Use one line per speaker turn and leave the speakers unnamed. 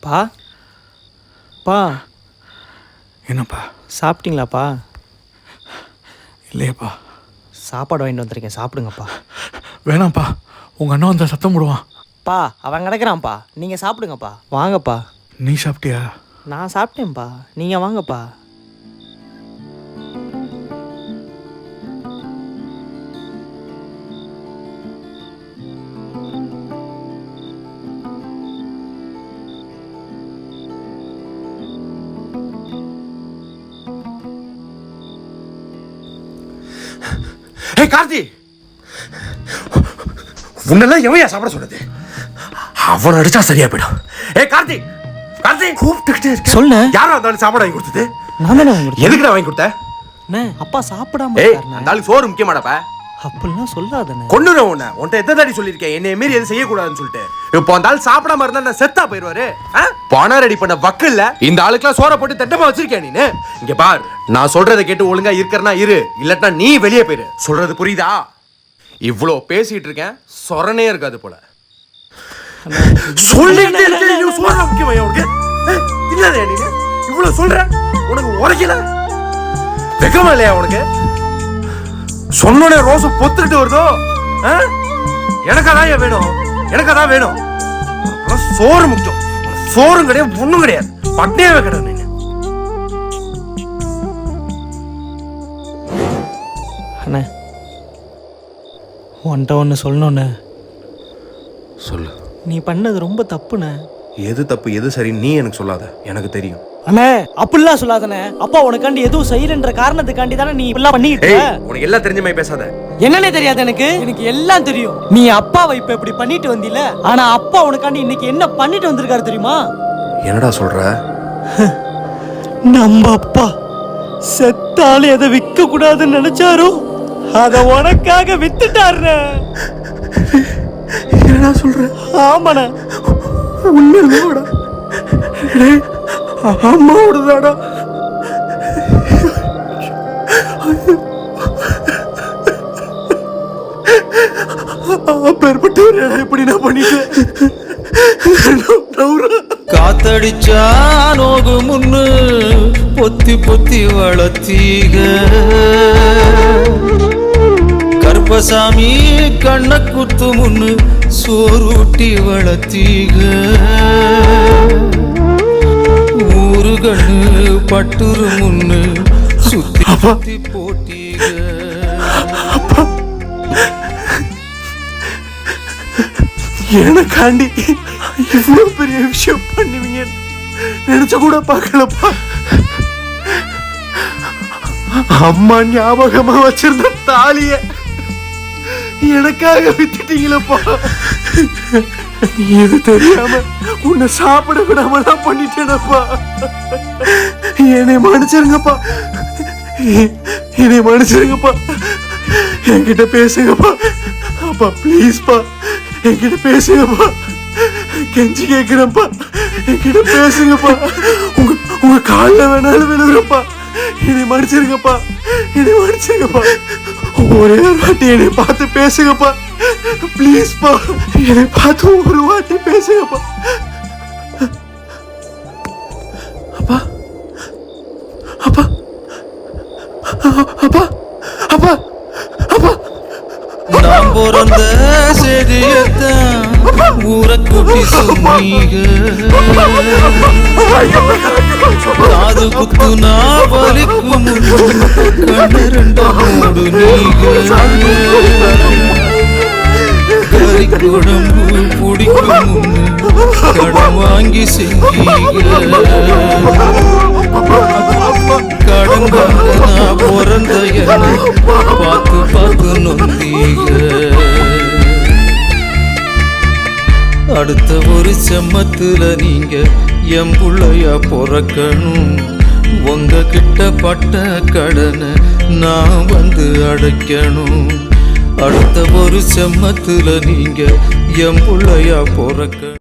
பா. பா.
என்னப்பா?
சாப்பிட்டீங்களாப்பா?
இல்லையப்பா.
சாப்பாடு வாங்கிட்டு வந்திருக்கேன். சாப்பிடுங்கப்பா.
வேணாம்ப்பா. உங்கள் அண்ணன் வந்தால் சத்தம் போடுவான்.
பா அவன் கிடக்குறான்ப்பா. நீங்கள் சாப்பிடுங்கப்பா. வாங்கப்பா.
நீ சாப்பிட்டியா?
நான் சாப்பிட்டேன்ப்பா. நீங்கள் வாங்கப்பா.
ஏ கார்த்தி! உன்னெல்லாம் எவையா சாப்பிட சொன்னது? அவன் அடிச்சா சரியா போயிடும். ஏ கார்த்தி! கார்த்தி! கூப்பிட்டுக்கிட்டே
சொல்லு
யாரா இருந்தாலும் சாப்பாடு வாங்கி கொடுத்தது?
நான்
எதுக்குடா வாங்கி கொடுத்த?
அண்ணே அப்பா சாப்பிடாம
ஏய். அந்த சோறு முக்கியமாடப்ப
அப்படிலாம் சொல்லாதண்ணே.
கொண்டுன உன்னை. உன்ட்ட எத்தனை தாடி சொல்லியிருக்கேன்? என்னை மீறி எதுவும் செய்யக்கூடாதுன்னு சொல்லிட்டு. இப்போ அந்த ஆள் சாப்பிடாம இருந்தா நான் செத்தா போயிடுவாரு. ஆ? பணம் ரெடி பண்ண வக்கில்ல. இந்த ஆளுக்குலாம் சோற போட்டு தட்டமா வச்சிருக்கேன் நீனு? இங்க பார் நான் சொல்றதை கேட்டு ஒழுங்கா இருக்கிறனா இரு. இல்லட்டா நீ வெளியே போயிரு. சொல்றது புரியுதா? இவ்வளோ பேசிட்டு இருக்கேன். சொரணே இருக்காது போல. சொல்லிட்டு சொல்ற நீ சோற முக்கியமா உனக்கு? நீ இவ்வளவு சொல்ற? உனக்கு உரைக்கல? வெக்கமா இல்லையா உனக்கு? சொன்னோடனே ரோசு பொத்துக்கிட்டு வருதோ? ஆ? எனக்கு அதான் ஏன் வேணும். எனக்கு அதான் வேணும் சோறு முக்கியம். சோறும் கிடையாது ஒண்ணும் கிடையாது. பட்னியாவே கிடையாது நீ.
அண்ணே உன்கிட்ட ஒன்று சொல்லணுண்ணே
சொல்லு.
நீ பண்ணது ரொம்ப தப்புண்ணே.
எது தப்பு எது சரி நீ எனக்கு சொல்லாத. எனக்கு தெரியும்.
அண்ணே அப்படிலாம் சொல்லாதண்ணே. அப்பா உனக்காண்டி எதுவும் செய்யலன்ற காரணத்துக்காண்டி தானே நீ இப்படிலாம்
ஏய்
இருக்க?
உனக்கு எல்லாம் தெரிஞ்ச மாதிரி பேசாத.
என்னன்னே தெரியாது எனக்கு. எனக்கு எல்லாம் தெரியும். நீ அப்பாவை இப்ப இப்படி பண்ணிட்டு வந்தில? ஆனா அப்பா உனக்காண்டி இன்னைக்கு என்ன பண்ணிட்டு வந்திருக்காரு தெரியுமா?
என்னடா சொல்ற?
நம்ம அப்பா செத்தாலும் எதை விற்க கூடாதுன்னு நினைச்சாரோ? அத உனக்காக வித்துட்டாருண்ணே.
என்னடா சொல்ற?
ஆமாண்ணே.
அம்மாவோட தாடா அம்மாவோடதாடா. அப்பேற்பட்டவர் இப்படி நான் பண்ணிட்டேன்?
காத்தடிச்சா நோகு முன்னு பொத்தி பொத்தி வளர்த்தீக. கருப்பசாமி கண்ண குத்து முன்னு சோறு ஊட்டி வளர்த்தீக. கண்ணு பட்டுரு முன்னு சுத்தி சுத்தி போட்டீக
எனக்காண்டி இவ்வளவு பெரிய விஷயம் பண்ணுவீங்க. நினைச்ச கூட பார்க்கலப்பா. அம்மா ஞாபகமா வச்சிருந்த தாலிய எனக்காக வித்துட்டீங்களப்பா. இது தெரியாம உன்னை சாப்பிட விடாம தான் பண்ணிட்டேனப்பா. என்னை மன்னிச்சிருங்கப்பா. என்னை மன்னிச்சிருங்கப்பா. என்கிட்ட பேசுங்கப்பா. அப்பா ப்ளீஸ்ப்பா என்கிட்ட பேசுங்கப்பா. கெஞ்சி கேட்கிறேன்ப்பா என்கிட்ட பேசுங்கப்பா. உங்க உங்க காலில் வேணாலும் விழுகுறப்பா என்னை மன்னிச்சிருங்கப்பா. என்னை மன்னிச்சிருங்கப்பா. ஒரே வாட்டி என்னை பார்த்து பேசுங்கப்பா. ப்ளீஸ்ப்பா என்னை பார்த்து ஒரு வாட்டி பேசுங்கப்பா. அப்பா அப்பா அப்பா அப்பா அப்பா.
நான் பிறந்த செய்தியத்தான் ஊரை கூட்டி சொன்னீங்க காது குத்து நான் வலிக்கும் கண்ணு ரெண்டு மூடு பிடிக்கும் கடன் வாங்கி செஞ்சீங்க கடன் நான் பிறந்த பார்த்து பார்த்து நொந்தீங்க அடுத்த ஒரு செம்மத்துல நீங்க என் புள்ளைய பிறக்கணும். உங்க கிட்ட பட்ட கடனை நான் வந்து அடைக்கணும். அடுத்த ஒரு செம்மத்தில் நீங்க என் புள்ளையா பிறக்க